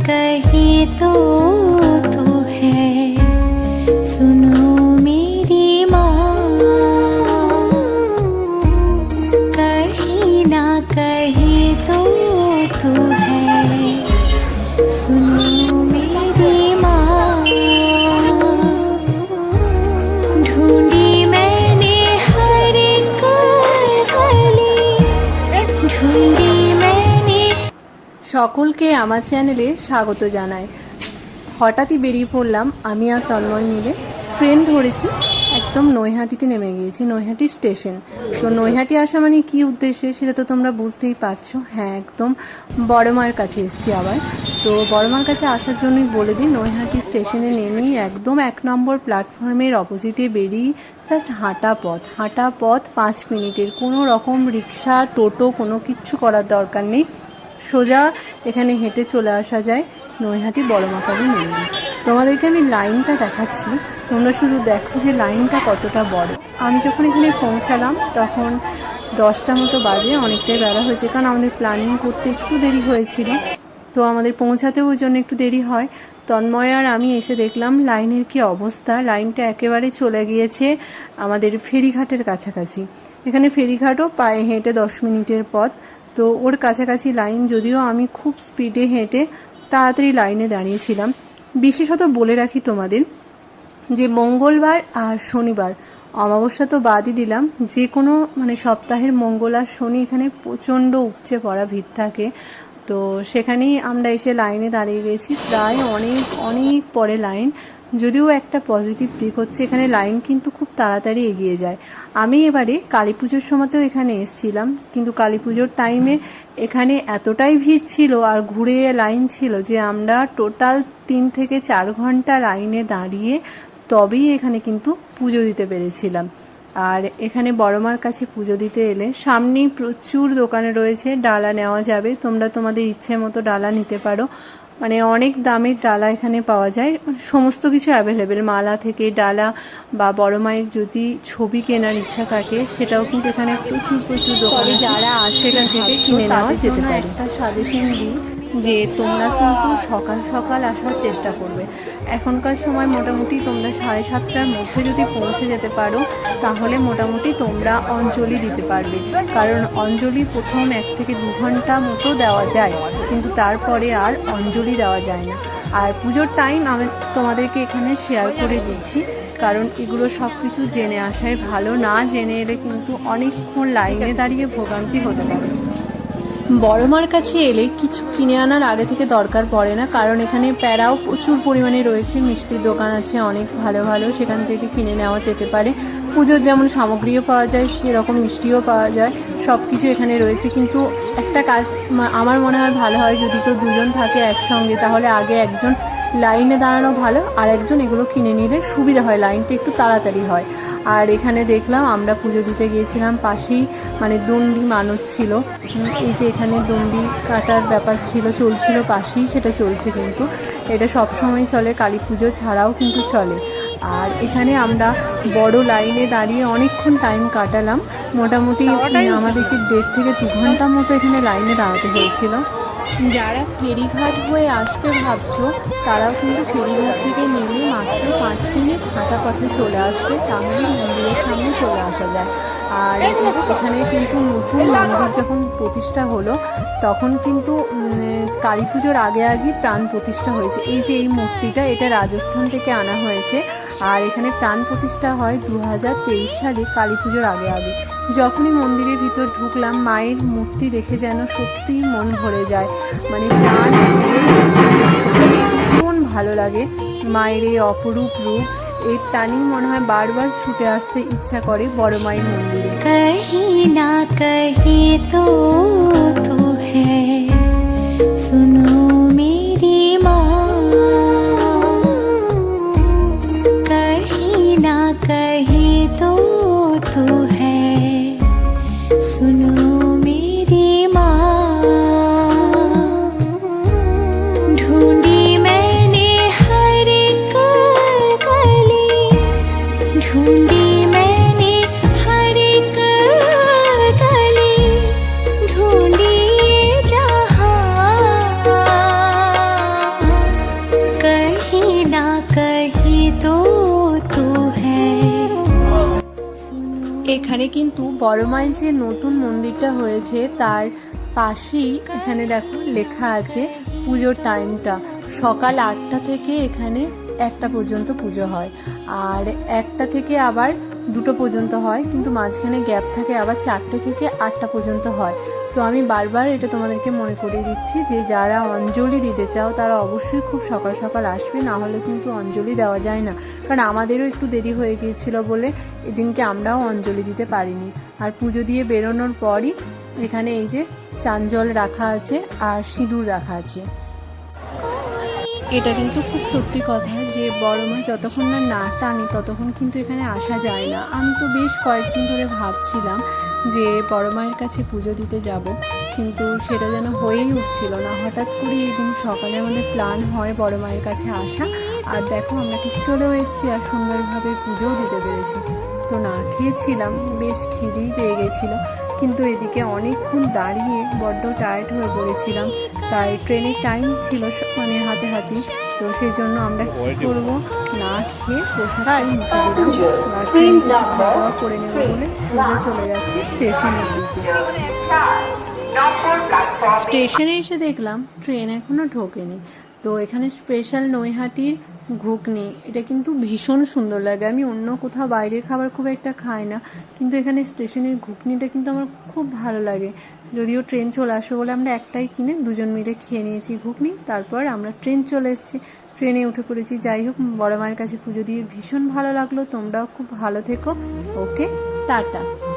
कहे तो तू है। सुनो मेरी माँ। कहीं ना कहे तो तू है। सुनो मेरी माँ। ढूंढी मैंने ढूंढी সকলকে আমার চ্যানেলে স্বাগত জানাই। হঠাৎই বেরিয়ে পড়লাম আমি আর তন্ময় মিলে। ট্রেন ধরেছি, একদম নৈহাটিতে নেমে গিয়েছি, নৈহাটি স্টেশন। তো নৈহাটি আসা মানে কী উদ্দেশ্যে সেটা তো তোমরা বুঝতেই পারছ। হ্যাঁ একদম বড় মার কাছে এসছি আবার। তো বড় মার কাছে আসার জন্যই বলে দিই, নৈহাটি স্টেশনে নেমেই একদম এক নম্বর প্ল্যাটফর্মের অপোজিটে বেরিয়ে জাস্ট হাঁটা পথ। হাঁটা পথ পাঁচ মিনিটের। কোনো রকম রিক্সা, টোটো কোনো কিচ্ছু করার দরকার নেই। সোজা এখানে হেঁটে চলে আসা যায় নৈহাটি বড়মাকালী মন্দির। তোমাদেরকে আমি লাইনটা দেখাচ্ছি। তোমরা শুধু দেখো যে লাইনটা কতটা বড়। আমি যখন এখানে পৌঁছালাম, তখন দশটা মতো বাজে, অনেকটাই বেলা হয়েছে, কারণ আমাদের প্ল্যানিং করতে একটু দেরি হয়েছিল। তো আমাদের পৌঁছাতেও ওই জন্য একটু দেরি হয়। তন্ময় আর আমি এসে দেখলাম লাইনের কি অবস্থা। লাইনটা একেবারে চলে গিয়েছে আমাদের ফেরিঘাটের কাছাকাছি। এখানে ফেরিঘাটও পায়ে হেঁটে দশ মিনিটের পথ। তো ওর কাছাকাছি লাইন যদিও আমি খুব স্পিডে হেঁটে তাড়াতাড়ি লাইনে দাঁড়িয়েছিলাম। বিশেষত বলে রাখি তোমাদের যে মঙ্গলবার আর শনিবার অমাবস্যা তো বাদই দিলাম। যে কোনো মানে সপ্তাহের মঙ্গল আর শনি এখানে প্রচণ্ড উপচে পড়া ভিড় থাকে। তো সেখানেই আমরা এসে লাইনে দাঁড়িয়ে গেছি। প্রায় অনেক অনেক পরে লাইন। যদিও একটা পজিটিভ দিক হচ্ছে, এখানে লাইন কিন্তু খুব তাড়াতাড়ি এগিয়ে যায়। আমি এবারে কালী পুজোর সময়তেও এখানে এসছিলাম, কিন্তু কালী পুজোর টাইমে এখানে এতটাই ভিড় ছিল আর ঘুরে লাইন ছিল যে আমরা টোটাল তিন থেকে চার ঘণ্টা লাইনে দাঁড়িয়ে তবেই এখানে কিন্তু পুজো দিতে পেরেছিলাম। আর এখানে বড়মার কাছে পুজো দিতে এলে সামনেই প্রচুর দোকানে রয়েছে ডালা নেওয়া যাবে। তোমরা তোমাদের ইচ্ছে মতো ডালা নিতে পারো। মানে অনেক দামের ডালা এখানে পাওয়া যায়। সমস্ত কিছু অ্যাভেলেবেল মালা থেকে ডালা বা বড় মায়ের যদি ছবি কেনার ইচ্ছা থাকে সেটাও কিন্তু এখানে প্রচুর প্রচুর দোকানে যারা আসে সেখান থেকে কিনে নেওয়া যেতে পারে। একটা সাজেশন দিই। যে তোমরা কিন্তু সকাল সকাল আসার চেষ্টা করবে। এখনকার সময় মোটামুটি তোমরা সাড়ে সাতটার মধ্যে যদি পৌঁছে যেতে পারো, তাহলে মোটামুটি তোমরা অঞ্জলি দিতে পারবে। কারণ অঞ্জলি প্রথম এক থেকে দু ঘণ্টা মতো দেওয়া যায়, কিন্তু তারপরে আর অঞ্জলি দেওয়া যায় না। আর পুজোর টাইম আমি তোমাদেরকে এখানে শেয়ার করে দিচ্ছি কারণ এগুলো সব কিছু জেনে আসায় ভালো। না জেনে এলে কিন্তু অনেকক্ষণ লাইনে দাঁড়িয়ে ভোগান্তি হতে পারে। বড়মার কাছে এলে কিছু কিনে আনার আগে থেকে দরকার পড়ে না, কারণ এখানে প্যারাও প্রচুর পরিমাণে রয়েছে, মিষ্টির দোকান আছে অনেক ভালো ভালো, সেখান থেকে কিনে নেওয়া যেতে পারে। পুজোর যেমন সামগ্রীও পাওয়া যায়, সেরকম মিষ্টিও পাওয়া যায় সব কিছু এখানে রয়েছে। কিন্তু একটা কাজ আমার মনে হয় ভালো হয়, যদি কেউ দুজন থাকে একসঙ্গে, তাহলে আগে একজন লাইনে দাঁড়ানো ভালো, আর একজন এগুলো কিনে নিলে সুবিধা হয়, লাইনটা একটু তাড়াতাড়ি হয়। আর এখানে দেখলাম আমরা পুজো দিতে গিয়েছিলাম পাশেই মানে দণ্ডি মানত ছিল। এই যে এখানে দণ্ডি কাটার ব্যাপার ছিল চলছিল পাশেই সেটা চলছে কিন্তু। এটা সব সময় চলে কালী পুজো ছাড়াও কিন্তু চলে। আর এখানে আমরা বড় লাইনে দাঁড়িয়ে অনেকক্ষণ টাইম কাটালাম। মোটামুটি আমাদেরকে দেড় থেকে দু ঘণ্টা মতো এখানে লাইনে দাঁড়াতে হয়েছিল। যারা ফেরিঘাট হয়ে আসবে ভাবছ তারাও কিন্তু ফেরিঘাট থেকে নেমে মাত্র পাঁচ মিনিট হাঁটা পথে চলে আসবে, তাহলে মন্দিরের সামনে চলে আসা যায়। আর এখানে কিন্তু নতুন মন্দির যখন প্রতিষ্ঠা হলো, তখন কিন্তু কালী পুজোর আগে আগে প্রাণ প্রতিষ্ঠা হয়েছে। এই যে এই মূর্তিটা, এটা রাজস্থান থেকে আনা হয়েছে। আর এখানে প্রাণ প্রতিষ্ঠা হয় দু হাজার তেইশ সালে কালী পুজোর আগে আগে। যখনই মন্দিরের ভিতর ঢুকলাম, মায়ের মূর্তি দেখে যেন সত্যিই মন ভরে যায়। মানে ভীষণ ভালো লাগে। মায়ের এই অপরূপ রূপ, এর টানেই মনে হয় বারবার ছুটে আসতে ইচ্ছা করে বড় মায়ের মন্দিরে। কহি না কহি তো তো হ্যাঁ সুনো মেরি মা। কহি না কহি তো सुनो এখানে কিন্তু বড় মায়ের যে নতুন মন্দিরটা হয়েছে, তার পাশেই এখানে দেখো লেখা আছে পুজোর টাইমটা। সকাল আটটা থেকে এখানে একটা পর্যন্ত পুজো হয়। আর একটা থেকে আবার দুটো পর্যন্ত হয়, কিন্তু মাঝখানে গ্যাপ থাকে, আবার চারটে থেকে আটটা পর্যন্ত হয়। তো আমি বারবার এটা তোমাদেরকে মনে করে দিচ্ছি যে যারা অঞ্জলি দিতে চাও, তারা অবশ্যই খুব সকাল সকাল আসবে, না হলে কিন্তু অঞ্জলি দেওয়া যায় না। কারণ আমাদেরও একটু দেরি হয়ে গিয়েছিল বলে এদিনকে আমরাও অঞ্জলি দিতে পারিনি। আর পুজো দিয়ে বেরোনোর পরই এখানে এই যে চাঞ্জল রাখা আছে আর সিঁদুর রাখা আছে। এটা কিন্তু খুব সত্যি কথা যে বড় মা যতক্ষণ না না টানে ততক্ষণ কিন্তু এখানে আসা যায় না। আমি তো বেশ কয়েকদিন ধরে ভাবছিলাম যে বড় মায়ের কাছে পুজো দিতে যাব, কিন্তু সেটা যেন হয়েই উঠছিল না। হঠাৎ করে এই দিন সকালে আমাদের প্ল্যান হয় বড় মায়ের কাছে আসা। আর দেখো আমরা ঠিক চলেও এসেছি আর সুন্দরভাবে পুজোও দিতে পেরেছি। তো না, খেয়েছিলাম, বেশ খিদেই পেয়ে গেছিল। কিন্তু এদিকে অনেকক্ষণ দাঁড়িয়ে বড্ড টায়ার্ড হয়ে পড়েছিলাম। তাই ট্রেনের টাইম ছিল মানে হাতে হাতে। তো সেই জন্য আমরা কী করব? না খেয়ে প্রসাদ মুখে দিলাম। ট্রেন খাওয়া দাওয়া করে নেব বলে সোজা চলে যাচ্ছি স্টেশনের দিকে স্টেশনে এসে দেখলাম ট্রেন এখনও ঢোকেনি। তো এখানে স্পেশাল নৈহাটির ঘুগনি, এটা কিন্তু ভীষণ সুন্দর লাগে। আমি অন্য কোথাও বাইরের খাবার খুব একটা খাই না, কিন্তু এখানে স্টেশনের ঘুগনিটা কিন্তু আমার খুব ভালো লাগে। যদিও ট্রেন চলে আসবে বলে আমরা একটাই কিনে, দুজন মিলে খেয়ে নিয়েছি ঘুগনি, তারপর আমরা ট্রেন চলে এসেছি। ট্রেনে উঠে পড়েছি, যাই হোক, বড় মায়ের কাছে পুজো দিয়ে ভীষণ ভালো লাগল, তোমরাও খুব ভালো থেকো। Okay, tata.